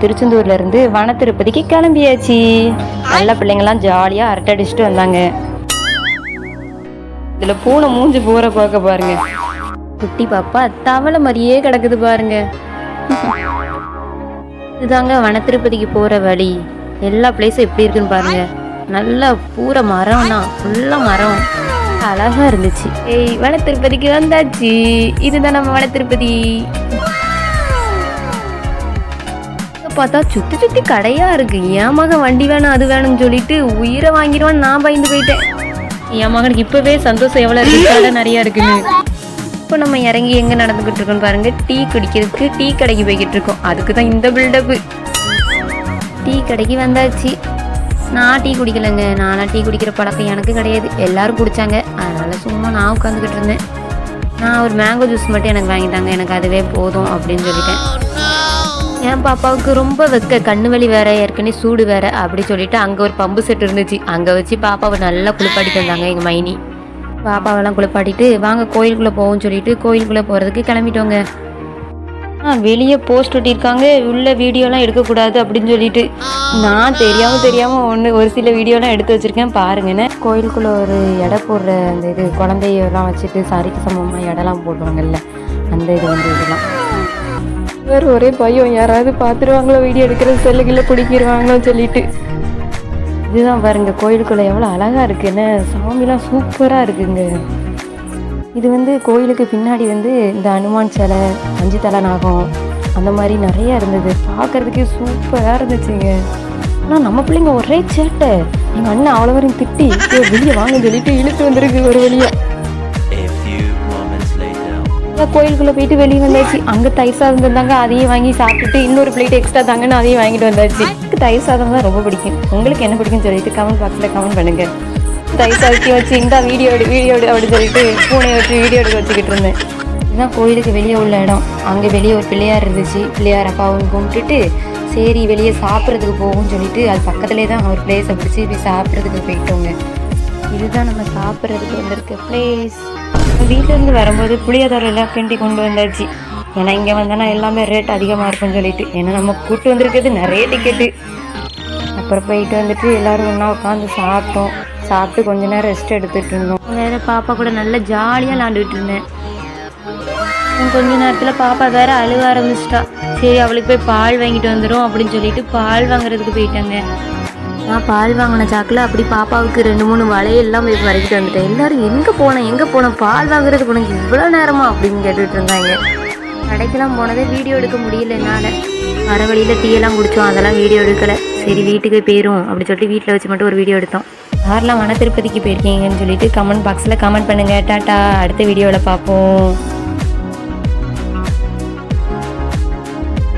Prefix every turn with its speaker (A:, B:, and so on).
A: திருச்செந்தூர்ல இருந்து வன திருப்பதிக்கு கிளம்பியாச்சு. நல்ல பிள்ளைங்கலாம் ஜாலியாக அரட்டை அடிச்சுட்டு வந்தாங்க. இதுல பூனை மூஞ்சி பூரை பார்க்க பாருங்க. குட்டி பாப்பா தவளை மாதிரியே கிடக்குது பாருங்க. இதுதாங்க வனத்திருப்பதிக்கு போற வழி. எல்லா பிளேஸும் எப்படி இருக்குன்னு பாருங்க. நல்லா பூரா மரம் தான். ஃபுல்லா மரம். அழகா இருந்துச்சு. ஏய் வனத்திருப்பதிக்கு வந்தாச்சு. இதுதான் நம்ம வன திருப்பதி. பார்த்தா சுத்தி சுத்தி கடையா இருக்கு. என் மகன் வண்டி வேணும் அது வேணும்னு சொல்லிட்டு உயிரை வாங்கிடுவான்னு நான் பயந்து போயிட்டேன். என் மகனுக்கு இப்பவே சந்தோஷம் எவ்வளவு இருக்கு? கடை நிறைய இருக்குன்னு. இப்போ நம்ம இறங்கி எங்க நடந்துகிட்டு இருக்கோம் பாருங்க. டீ குடிக்கிறதுக்கு டீ கடைக்கு போய்கிட்டு இருக்கோம். அதுக்கு தான் இந்த பில்டப்பு டீ கடைக்கு வந்தாச்சு. நான் டீ குடிக்கலைங்க. நான்லாம் டீ குடிக்கிற பழக்கம் எனக்கு கிடையாது. எல்லாரும் குடிச்சாங்க. அதனால சும்மா நான் உட்காந்துக்கிட்டு இருந்தேன். நான் ஒரு மேங்கோ ஜூஸ் மட்டும் எனக்கு வாங்கிட்டாங்க எனக்கு அதுவே போதும் அப்படின்னு சொல்லிட்டேன். என் பாப்பாவுக்கு ரொம்ப வெக்க கண்ணு வலி வேற ஏற்கனவே சூடு வேற அப்படி சொல்லிட்டு அங்கே ஒரு பம்பு செட் இருந்துச்சு. அங்கே வச்சு பாப்பாவை நல்லா குளிப்பாட்டி வந்தாங்க எங்கள் மைனி. பாப்பாவெல்லாம் குளிப்பாட்டிட்டு வாங்க கோயிலுக்குள்ளே போவோம்னு சொல்லிட்டு கோயிலுக்குள்ளே போகிறதுக்கு கிளம்பிட்டோங்க. ஆ வெளியே போஸ்ட் ஒட்டியிருக்காங்க. உள்ள வீடியோலாம் எடுக்கக்கூடாது அப்படின்னு சொல்லிட்டு. நான் தெரியாமல் தெரியாமல் ஒன்று ஒரு சில வீடியோலாம் எடுத்து வச்சுருக்கேன். பாருங்கன்னு கோயிலுக்குள்ளே ஒரு எடை போடுற அந்த இது குழந்தையெல்லாம் வச்சுட்டு சாரிக்கு சமமாக இடம்லாம் போடுவாங்கல்ல அந்த இது வந்து இதெல்லாம். வேற ஒரே பயம். யாராவது பார்த்துருவாங்களோ வீடியோ எடுக்கிறது செல்லுக்குள்ள பிடிக்கிடுவாங்களோ சொல்லிட்டு. இதுதான் பாருங்க கோயிலுக்குள்ள எவ்வளோ அழகா இருக்குன்னு. சாமிலாம் சூப்பராக இருக்குங்க. இது வந்து கோயிலுக்கு பின்னாடி வந்து இந்த அனுமான் சிலை அஞ்சு தலை நாகம் அந்த மாதிரி நிறையா இருந்தது. பார்க்கறதுக்கே சூப்பராக இருந்துச்சுங்க. ஆனால் நம்ம பிள்ளைங்க ஒரே சேட்டை. எங்கள் அண்ணன் அவ்வளோ வரையும் திட்டி வெளியே வாங்க சொல்லிட்டு இழுத்து வந்திருக்கு ஒரு வழியாக கோயிலுக்குள்ள போயிட்டு வெளியே வந்தாச்சு. அங்க தயிர் சாதம் தந்தாங்க அதையும் வாங்கி சாப்பிட்டுட்டு இன்னொரு பிளேட் எக்ஸ்ட்ரா தாங்கன்னு அதையும் வாங்கிட்டு வந்தாச்சு. எனக்கு தயிர் சாதம் தான் ரொம்ப பிடிக்கும். உங்களுக்கு என்ன பிடிக்கும்னு சொல்லிட்டு கமெண்ட் பாக்ஸ்ல கமெண்ட் பண்ணுங்க. தயிர் சாதத்தையும் வச்சு இந்த வீடியோ எடு வீடியோ எடு அப்படின்னு சொல்லிட்டு பூனையை வச்சு வீடியோ எடுக்க வச்சுக்கிட்டு இருந்தேன். இதுதான் கோயிலுக்கு வெளியே உள்ள இடம். அங்கே வெளியே ஒரு பிள்ளையார் இருந்துச்சு. பிள்ளையார் அப்பாவும் கும்பிட்டுட்டு சரி வெளியே சாப்பிட்றதுக்கு போகும்னு சொல்லிட்டு அது பக்கத்துலேயே தான் ஒரு பிளேஸை பிடிச்சி போய் சாப்பிட்றதுக்கு போயிட்டோங்க. இதுதான் நம்ம சாப்பிட்றதுக்கு வந்திருக்க பிளேஸ் வீட்டிலேருந்து வரும்போது புளியோதரை எல்லாம் கிண்டி கொண்டு வந்தாச்சு. ஏன்னா இங்கே வந்தேன்னா எல்லாமே ரேட் அதிகமாக இருக்கும்னு சொல்லிட்டு. ஏன்னா நம்ம கூட்டு வந்திருக்கிறது நிறைய டிக்கெட்டு அப்புறம் போயிட்டு வந்துட்டு எல்லாரும் ஒன்றா உட்காந்து சாப்பிட்டோம். சாப்பிட்டு கொஞ்ச நேரம் ரெஸ்ட் எடுத்துகிட்டு இருந்தோம். வேறு பாப்பா கூட நல்லா ஜாலியாக விளாண்டுட்டு இருந்தேன். கொஞ்ச நேரத்தில் பாப்பா வேற அழுக ஆரம்பிச்சிட்டா. சரி அவளுக்கு போய் பால் வாங்கிட்டு வந்துடும் அப்படின்னு சொல்லிட்டு பால் வாங்குறதுக்கு போயிட்டாங்க. நான் பால் வாங்கின சாக்கில் அப்படி பாப்பாவுக்கு ரெண்டு மூணு வளையெல்லாம் போய் வரைக்கிட்டு வந்துட்டேன். எல்லாரும் எங்கே போனேன் எங்கே போனேன் பால் வாங்குறதுக்கு உனக்கு இவ்வளோ நேரமா? அப்படின்னு கேட்டுட்டு இருந்தாங்க. கடைக்கெல்லாம் போனதே வீடியோ எடுக்க முடியல என்னால். வர வழியில் டீயெல்லாம் குடித்தோம் அதெல்லாம் வீடியோ எடுக்கலை. சரி வீட்டுக்கு போயிரும் அப்படி சொல்லிட்டு வீட்டில் வச்சு மட்டும் ஒரு வீடியோ எடுத்தோம். யாரெல்லாம் வன திருப்பதிக்கு போயிருக்கீங்கன்னு சொல்லிட்டு கமெண்ட் பாக்ஸில் கமெண்ட் பண்ணுங்கள் டாட்டா அடுத்த வீடியோவில் பார்ப்போம்